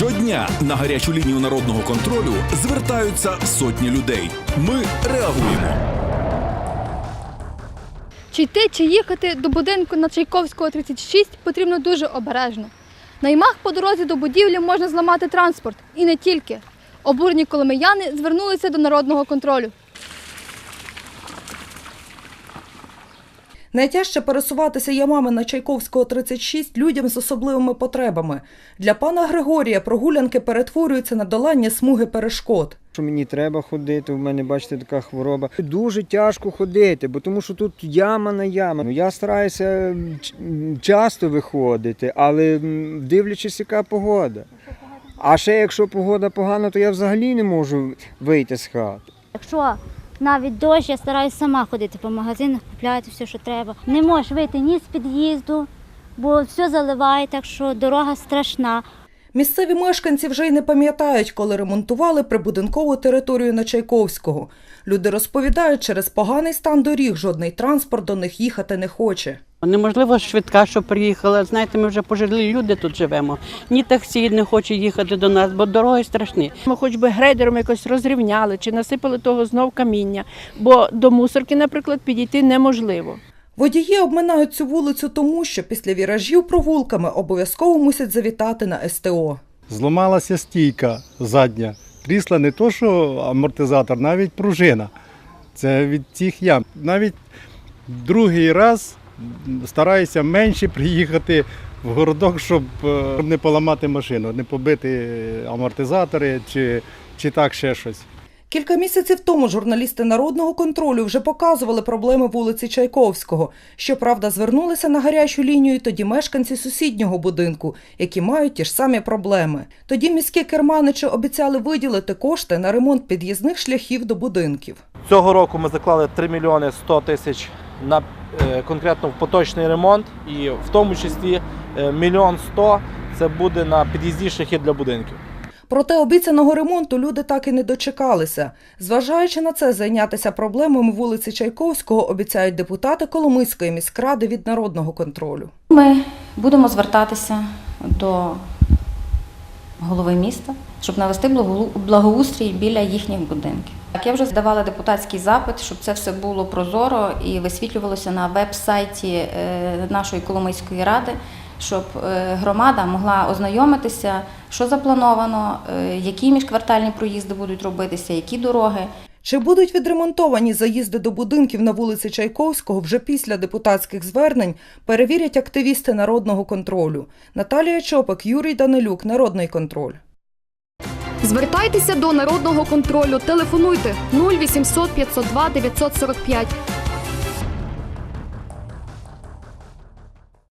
Щодня на гарячу лінію народного контролю звертаються сотні людей. Ми реагуємо. Чи йти, чи їхати до будинку на Чайковського 36 потрібно дуже обережно. На ймах по дорозі до будівлі можна зламати транспорт. І не тільки. Обурені коломияни звернулися до народного контролю. Найтяжче пересуватися ямами на Чайковського 36 людям з особливими потребами. Для пана Григорія прогулянки перетворюються на долання смуги перешкод. Що мені треба ходити, у мене, бачите, така хвороба. Дуже тяжко ходити, бо тому що тут яма на яма. Ну, Я стараюся часто виходити, але дивлячись, яка погода. А ще якщо погода погана, то я взагалі не можу вийти з хати. Якщо навіть дощ, я стараюся сама ходити по магазинах, купляти все, що треба. Не можеш вийти ні з під'їзду, бо все заливає, так що дорога страшна. Місцеві мешканці вже й не пам'ятають, коли ремонтували прибудинкову територію на Чайковського. Люди розповідають, через поганий стан доріг жодний транспорт до них їхати не хоче. Неможливо швидка, що приїхала. Знаєте, ми вже пожилі люди тут живемо. Ні таксі не хоче їхати до нас, бо дороги страшні. Ми хоч би грейдером якось розрівняли чи насипали того знов каміння, бо до мусорки, наприклад, підійти неможливо. Водії обминають цю вулицю тому, що після віражів провулками обов'язково мусять завітати на СТО. Зламалася стійка задня. Трісла не то, що амортизатор, навіть пружина. Це від цих ям. Навіть другий раз стараюся менше приїхати в городок, щоб е, не поламати машину, не побити амортизатори чи, чи так ще щось. Кілька місяців тому журналісти народного контролю вже показували проблеми вулиці Чайковського. Щоправда, звернулися на гарячу лінію тоді мешканці сусіднього будинку, які мають ті ж самі проблеми. Тоді міські керманичі обіцяли виділити кошти на ремонт під'їзних шляхів до будинків. Цього року ми заклали 3 мільйони 100 тисяч на е, конкретно в поточний ремонт, і в тому числі е, мільйон 100 це буде на під'їзді шляхи для будинків. Проте обіцяного ремонту люди так і не дочекалися. Зважаючи на це, зайнятися проблемами вулиці Чайковського обіцяють депутати Коломийської міськради від народного контролю. Ми будемо звертатися до голови міста, щоб навести благоустрій біля їхніх будинків. Так, я вже здавала депутатський запит, щоб це все було прозоро і висвітлювалося на веб-сайті е, нашої Коломийської ради, щоб е, громада могла ознайомитися, що заплановано, е, які міжквартальні проїзди будуть робитися, які дороги. Чи будуть відремонтовані заїзди до будинків на вулиці Чайковського вже після депутатських звернень, перевірять активісти народного контролю. Наталія Чопик, Юрій Данилюк, Народний контроль. Звертайтеся до народного контролю. Телефонуйте 0800 502 945.